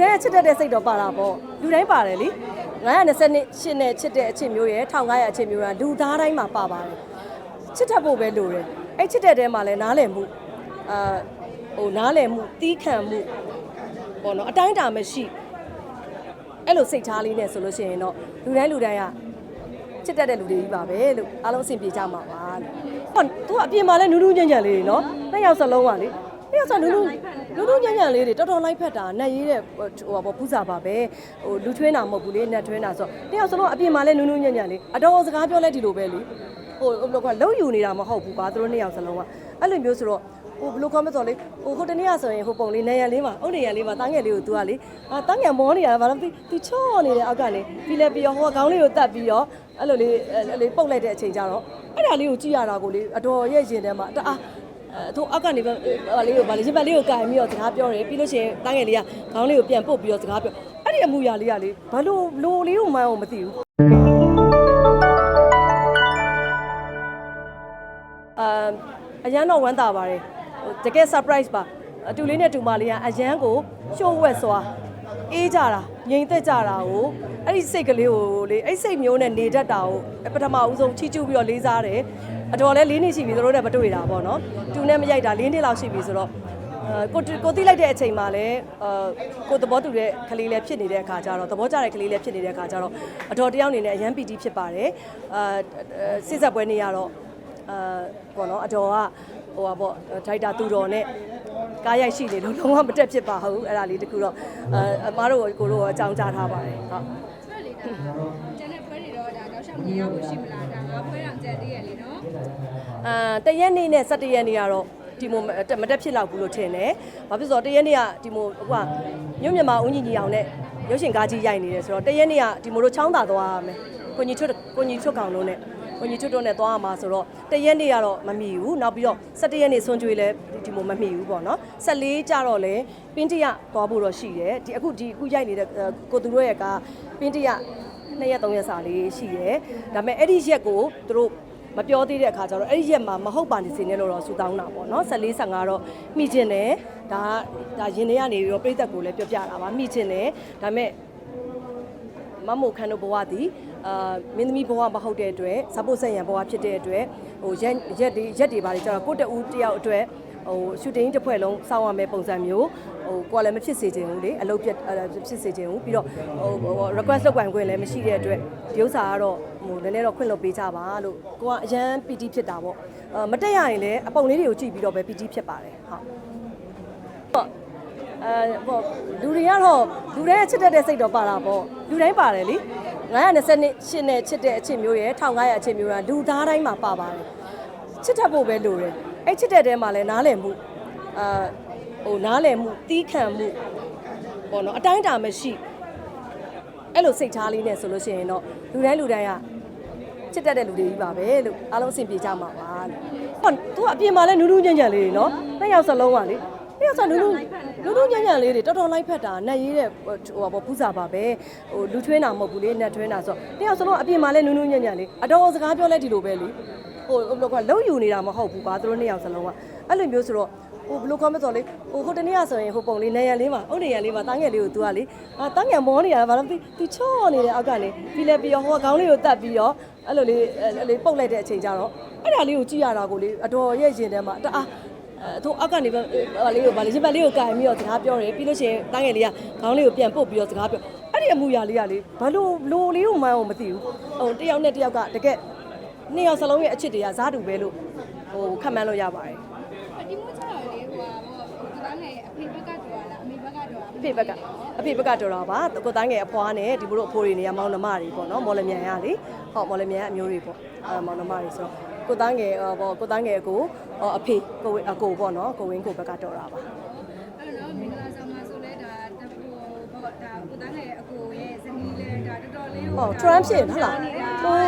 တိုင်းကချစ်တတ်တဲ့စိတ်တော့ပါတာပေါ့လူတိုင်းပါတယ်လေ928နဲ့ချစ်တဲ့အချစ်မျိုးရဲ့1500အချစ်မျိုးကလူသားတိုင်းမှာပါပါတယ်ချစ်တတ်ဖို့ပဲလိုတယ်အဲ့ချစ်တဲ့တဲမှာလည်းနားလည်မှုအာဟိုနားလည်မှုတီးခံမှုပေါ့နော်အတိုင်းအတာမရှိအဲ့လိုစိတ်ထားလေးနဲ့ဆိုလို့ရှိရင်တော့လူတိုင်းလူတိုင်းကချစ်တတ်တဲ့လူတွေကြီးပါပဲလို့အားလုံးအဆင်ပြေကြမှာပါလို့ဟောသူကအပြင်မှာလဲနူးနူးညံ့ညံ့လေးတွေနော်နှစ်ယောက်စလုံးကလေ နှစ်ယောက်စနူးနူးနူးနူးညံ့ညံ့လေးတွေတော်တော်လိုက်ဖက်တာနတ်ရေးတဲ့ဟိုဟာပေါ့ပူစာပါပဲဟိုလူထွင်းတာမဟုတ်ဘူးလေနတ်ထွင်းတာဆိုတော့နှစ်ယောက်စလုံးအပြင်မှာလဲနူးနူးညံ့ညံ့လေးအတော်စကားပြောလဲဒီလိုပဲလေဟိုဘယ်လိုကလုံယူနေတာမဟုတ်ဘူးကွာသူတို့နှစ်ယောက်စလုံးကအဲ့လိုမျိုးဆိုတော့ဟိုဘယ်လိုကောမဆိုလေဟိုဟိုတနေ့ကဆိုရင်ဟိုပုံလေးနေရလေးမှာအုတ်နေရလေးမှာတားငယ်လေးကို तू ကလေအာတားငယ်မောနေတာဘာလို့ तू ချော့နေတယ်အောက်ကနေပြီးလဲပြီးတော့ဟိုကခေါင်းလေးကိုတတ်ပြီးတော့အဲ့လိုလေးအဲ့လေးပုတ်လိုက်တဲ့အချိန်ကျတော့အဲ့ဒါလေးကိုကြည့်ရတာကိုလေအတော်ရဲ့ရင်ထဲမှာတအားအဲ သူအောက်ကနေပဲဟိုလေးကိုဗာလေရင်ပတ်လေးကိုကင်ပြီးတော့စကားပြောတယ်ပြီးလို့ရှိရင်တားငယ်လေးကခေါင်းလေးကိုပြန်ပုတ်ပြီးတော့စကားပြောအဲ့ဒီအမူအရာလေးကလေဘာလို့လိုလေးကိုမှန်းအောင်မသိဘူးအာအရန်တော့ဝမ်းသာပါတယ်ဟိုတကယ် surprise ပါအတူလေးနဲ့တူမလေးကအရန်ကိုရှို့ဝက်စွာအေးကြတာငြိမ်သက်ကြတာကိုအဲ့ဒီစိတ်ကလေးကိုလေအဲ့စိတ်မျိုးနဲ့နေတတ်တာကိုပထမဦးဆုံးချီးကျူးပြီးတော့လေးစားတယ် အတော်လဲလေးနှစ်ရှိပြီသူတို့နဲ့မတွေ့တာပေါ့နော်တူနဲ့မရိုက်တာလေးနှစ်လောက်ရှိပြီဆိုတော့အဲကိုတီကိုတိလိုက်တဲ့အချိန်မှာလည်းအဲကိုသဘောတူတဲ့ကလေးလည်းဖြစ်နေတဲ့အခါကျတော့သဘောကျတဲ့ကလေးလည်းဖြစ်နေတဲ့အခါကျတော့အတော်တယောက်အနေနဲ့အရန်ပီတီဖြစ်ပါတယ်အာစစ်ဆက်ပွဲနေရတော့အာပေါ့နော်အတော်ကဟိုပါပေါ့ဒိုက်တာသူတော်နဲ့ကားရိုက်ရှိနေလို့လုံးဝမတက်ဖြစ်ပါဘူးအဲ့ဒါလေးတခုတော့အဲအမားတို့ကိုတို့အကြောင်းကြားထားပါတယ်ဟုတ်ဆိုတော့လေဒါ ကျန်တဲ့ပွဲတွေတော့ဒါတော့ရှောက်မြင်ရဖို့ရှိမလားဒါငါပွဲတောင်ကြက်သေးရလေနော်အာတရက်နေ့နဲ့17ရက်နေ့ကတော့ဒီမိုမတက်မတက်ဖြစ်လောက်ဘူးလို့ထင်တယ်။ဘာဖြစ်လို့လဲဆိုတော့တရက်နေ့ကဒီမိုဟိုကမြို့မြန်မာဦးညီညီအောင်နဲ့ရုပ်ရှင်ကားကြီးရိုက်နေတယ်ဆိုတော့တရက်နေ့ကဒီမိုတို့ချောင်းသာသွားရမယ်။ကိုညီချွတ်ကိုညီချွတ်ကောင်တို့နဲ့ ကိုညီချွတ်တို့နဲ့သွားရမှာဆိုတော့တရက်နေ့ကတော့မမီဘူး။နောက်ပြီးတော့17ရက်နေ့ဆွန်ကျွေးလဲဒီမိုမမီဘူးပေါ့နော်။14ကြတော့လဲပင်းတရသွားဖို့တော့ရှိတယ်။ဒီအခုဒီအခုရိုက်နေတဲ့ကိုသူတို့ရဲ့ကပင်းတရနှစ်ရက်သုံးရက်စာလေးရှိတယ်။ဒါပေမဲ့အဲ့ဒီရက်ကိုသူတို့မပြောသေးတဲ့အခါကျတော့အဲ့ဒီရက်မှာမဟုတ်ပါနေစေနဲ့လို့တော့ဆူတောင်းတာပေါ့နော်14 15တော့မိကျင်တယ်ဒါဒါရင်ထဲကနေပြီးတော့ပြိသက်ကိုလည်းပြောပြတာပါမိကျင်တယ်ဒါပေမဲ့မမိုခန်းတို့ဘဝသည် အာမင်းသမီးဘဝမဟုတ်တဲ့အတွက်ဇဘုတ်ဆက်ရံဘဝဖြစ်တဲ့အတွက်ဟိုရက်ရက်တွေရက်တွေပါလေကျတော့ကိုယ့်တဦးတယောက်အတွက်ဟိုရှူတင်တစ်ဖွဲ့လုံးစောင့်ရမယ့်ပုံစံမျိုးဟိုကိုယ်လည်းမဖြစ်စေချင်ဘူးလေအလုပ်ပြတ်ဖြစ်စေချင်ဘူးပြီးတော့ဟို request လုပ်ပိုင်ခွင့်လည်းမရှိတဲ့အတွက်ဒီဥစ္စာကတော့ဟိုနည်းနည်းတော့ခွင့်လွှတ်ပေးကြပါလို့ကိုကအရန် PT ဖြစ်တာပေါ့အာမတက်ရရင်လည်းအပုံလေးတွေကိုကြည့်ပြီးတော့ပဲ PT ဖြစ်ပါတယ်ဟုတ်ဟုတ် အဲပေါ့လူတွေကတော့လူတွေကချစ်တတ်တဲ့စိတ်တော့ပါတာပေါ့လူတိုင်းပါတယ်လေ928နဲ့ချစ်တဲ့အချစ်မျိုးရဲ့1500အချစ်မျိုးကလူသားတိုင်းမှာပါပါတယ်ချစ်တတ်ဖို့ပဲလိုတယ်အဲ့ချစ်တဲ့တဲမှာလည်းနားလည်မှုအာဟိုနားလည်မှုတီးခံမှုပေါ့နော်အတိုင်းအတာမရှိအဲ့လိုစိတ်ထားလေးနဲ့ဆိုလို့ရှိရင်တော့လူတိုင်းလူတိုင်းကချစ်တတ်တဲ့လူတွေကြီးပါပဲလို့အားလုံးအဆင်ပြေကြမှာပါလို့ဟောသူကအပြင်မှာလဲနူးနူးညံ့ညံ့လေးတွေနော်နှစ်ယောက်စလုံးကလေ နှစ်ယောက်စနူးနူးနူးနူးညံ့ညံ့လေးတွေတော်တော်လိုက်ဖက်တာနတ်ရေးတဲ့ဟိုဟာပေါ့ပူစာပါပဲဟိုလူထွင်းတာမဟုတ်ဘူးလေနတ်ထွင်းတာဆိုတော့နှစ်ယောက်စလုံးအပြင်မှာလဲနူးနူးညံ့ညံ့လေးအတော်စကားပြောလဲဒီလိုပဲလေဟိုဘယ်လိုကလုံယူနေတာမဟုတ်ဘူးကွာသူတို့နှစ်ယောက်စလုံးကအဲ့လိုမျိုးဆိုတော့ဟိုဘယ်လိုကောမဆိုလေဟိုဟိုတနေ့ကဆိုရင်ဟိုပုံလေးနေရလေးမှာအုတ်နေရလေးမှာတားငယ်လေးကို तू ကလေအာတားငယ်မောနေတာဘာလို့ तू ချော့နေတယ်အောက်ကနေပြီးလဲပြီးတော့ဟိုကခေါင်းလေးကိုတတ်ပြီးတော့အဲ့လိုလေးအဲ့လေးပုတ်လိုက်တဲ့အချိန်ကျတော့အဲ့ဒါလေးကိုကြည့်ရတာကိုလေအတော်ရဲ့ရင်ထဲမှာတအားအဲ သူအောက်ကနေပဲဟိုလေးကိုဗာလေရင်ပတ်လေးကိုကင်ပြီးတော့စကားပြောတယ်ပြီးလို့ရှိရင်တားငယ်လေးကခေါင်းလေးကိုပြန်ပုတ်ပြီးတော့စကားပြောအဲ့ဒီအမူအရာလေးကလေဘာလို့လိုလေးကိုမှန်းအောင်မသိဘူးဟိုတယောက်နဲ့တယောက်ကတကယ်နှစ်ယောက်စလုံးရဲ့အချစ်တွေကစားတူပဲလို့ဟိုခံမှန်းလို့ရပါတယ်ဒီမို့ကျတော့လေဟိုဟာဘောဒီသားငယ်အဖေဘက်ကတော်လားအမေဘက်ကတော်လားအဖေဘက်ကအဖေဘက်ကတော်တာပါကိုတိုင်းငယ်အဖွားနဲ့ဒီဘလို့အဖိုးတွေနေရမောင်နှမတွေပေါ့နော်မော်လမြိုင်ရလေဟုတ်မော်လမြိုင်အမျိုးတွေပေါ့အဲမောင်နှမတွေဆိုတော့ ကိုတိုင်းငယ်ပေါ့ကိုတိုင်းငယ်အကိုအဖေကိုအကိုပေါ့နော်ကိုဝင်းကိုဘက်ကတော်တာပါအဲ့တော့မင်္ဂလာဆောင်မှာဆိုလဲဒါတပူဘောဒါကိုသားငယ်အကိုရဲ့ဇနီးလဲဒါတော်တော်လေးဟော Trump ဖြစ်ဟုတ်လားဟိုး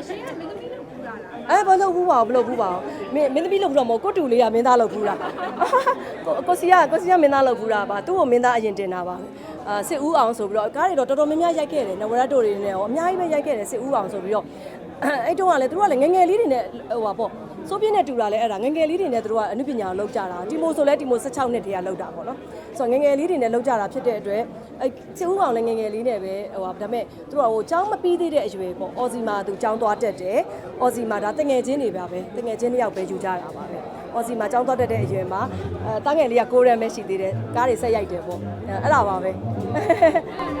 အရှင်ကမင်းသမီးလို့ပူလာလားအဲဘာလို့ဘူးပါဘူးလို့ဘူးပါမင်းမင်းသမီးလို့ဘူးတော့မဟုတ်ကိုတူလေးကမင်းသားလို့ဘူးလားကိုကိုစီကကိုစီကမင်းသားလို့ဘူးတာပါသူ့ကိုမင်းသားအရင်တင်တာပါအာစစ်ဦးအောင်ဆိုပြီးတော့ကားတွေတော့တော်တော်များများရိုက်ခဲ့တယ်နဝရတ်တို့တွေနဲ့ရောအများကြီးပဲရိုက်ခဲ့တယ်စစ်ဦးအောင်ဆိုပြီးတော့ အဲ့တုန်းကလည်းသူတို့ကလည်းငငယ်လေးတွေနဲ့ဟိုပါပေါ့ စိုးပြင်းနဲ့တူတာလဲအဲ့ဒါငယ်ငယ်လေးတွေနဲ့သူတို့ကအမှုပညာကိုလောက်ကြတာတီမိုဆိုလဲတီမို16နှစ်တည်းကလောက်တာပေါ့နော်ဆိုတော့ငယ်ငယ်လေးတွေနဲ့လောက်ကြတာဖြစ်တဲ့အတွက်အဲချူကောင်လည်းငယ်ငယ်လေးနဲ့ပဲဟိုဒါပေမဲ့သူတို့ကဟိုចောင်းမပြီးသေးတဲ့အရွယ်ပေါ့အော်စီမာသူចောင်းသွားတက်တယ်အော်စီမာဒါတငယ်ချင်းတွေပါပဲတငယ်ချင်းတစ်ယောက်ပဲယူကြတာပါပဲအော်စီမာចောင်းသွားတက်တဲ့အရွယ်မှာအဲတားငယ်လေးကကိုရမ်းပဲရှိသေးတယ်ကားတွေဆက်ရိုက်တယ်ပေါ့အဲအဲ့ဒါပါပဲ အဲ့ဒါ